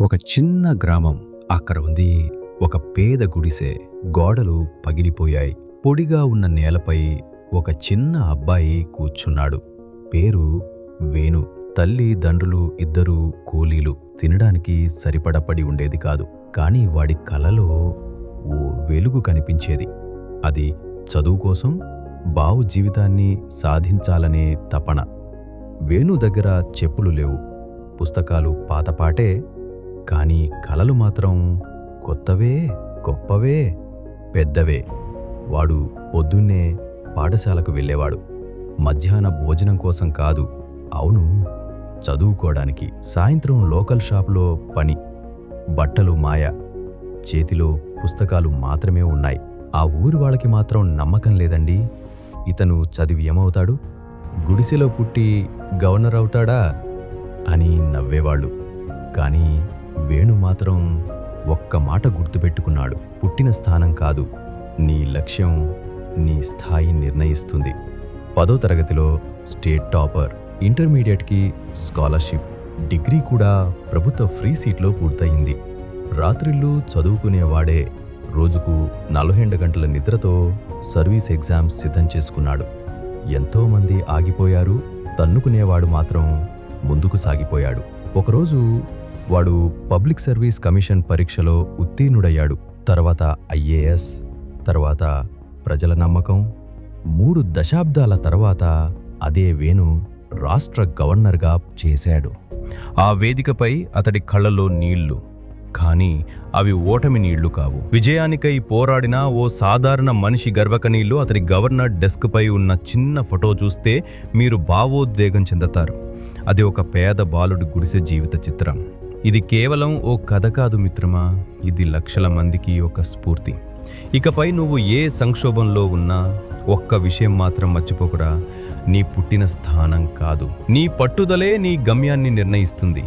ఒక చిన్న గ్రామం అక్కడ ఉంది. ఒక పేద గుడిసె గోడలు పగిలిపోయాయి. పొడిగా ఉన్న నేలపై ఒక చిన్న అబ్బాయి కూర్చున్నాడు. పేరు వేణు. తల్లి దండ్రులు ఇద్దరూ కూలీలు. తినడానికి సరిపడపడి ఉండేది కాదు. కానీ వాడి కలలో ఓ వెలుగు కనిపించేది. అది చదువు కోసం బావు జీవితాన్ని సాధించాలనే తపన. వేణు దగ్గర చెప్పులు లేవు. పుస్తకాలు పాతపాటే కానీ కలలు మాత్రం కొత్తవే గొప్పవే పెద్దవే. వాడు పొద్దున్నే పాఠశాలకు వెళ్ళేవాడు. మధ్యాహ్న భోజనం కోసం కాదు. అవును చదువుకోవడానికి సాయంత్రం లోకల్ షాప్లో పని. బట్టలు మాయ. చేతిలో పుస్తకాలు మాత్రమే ఉన్నాయి. ఆ ఊరి వాళ్ళకి మాత్రం నమ్మకం లేదండి. ఇతను చదివి ఏమవుతాడు? గుడిసెలో పుట్టి గవర్నర్ అవుతాడా అని నవ్వేవాళ్ళు. కానీ వేణు మాత్రం ఒక్క మాట గుర్తుపెట్టుకున్నాడు. పుట్టిన స్థానం కాదు. నీ లక్ష్యం నీ స్థాయి నిర్ణయిస్తుంది. పదో తరగతిలో స్టేట్ టాపర్ ఇంటర్మీడియట్కి స్కాలర్షిప్. డిగ్రీ కూడా ప్రభుత్వ ఫ్రీ సీట్లో పూర్తయింది. రాత్రిళ్ళు చదువుకునేవాడే రోజుకు నలభై గంటల నిద్రతో సర్వీస్ ఎగ్జామ్స్ సిద్ధం చేసుకున్నాడు. ఎంతోమంది ఆగిపోయారు. తన్నుకునేవాడు మాత్రం ముందుకు సాగిపోయాడు. ఒకరోజు వాడు పబ్లిక్ సర్వీస్ కమిషన్ పరీక్షలో ఉత్తీర్ణుడయ్యాడు. తర్వాత ఐఏఎస్ తర్వాత ప్రజల నమ్మకం. మూడు దశాబ్దాల తర్వాత అదే వేణు రాష్ట్ర గవర్నర్గా చేశాడు. ఆ వేదికపై అతడి కళ్ళలో నీళ్ళు. కానీ అవి ఓటమి నీళ్ళు కావు. విజయానికై పోరాడిన ఓ సాధారణ మనిషి గర్వకనీళ్ళు అతడి గవర్నర్ డెస్క్పై ఉన్న చిన్న ఫోటో చూస్తే మీరు భావోద్వేగం చెందుతారు. అది ఒక పేద బాలుడి గుడిసె జీవిత చిత్రం. ఇది కేవలం ఓ కథ కాదు మిత్రమా ఇది లక్షల మందికి ఒక స్ఫూర్తి. ఇకపై నువ్వు ఏ సంక్షోభంలో ఉన్నా ఒక్క విషయం మాత్రం మర్చిపోకురా నీ పుట్టిన స్థానం కాదు. నీ పట్టుదలే నీ గమ్యాన్ని నిర్ణయిస్తుంది.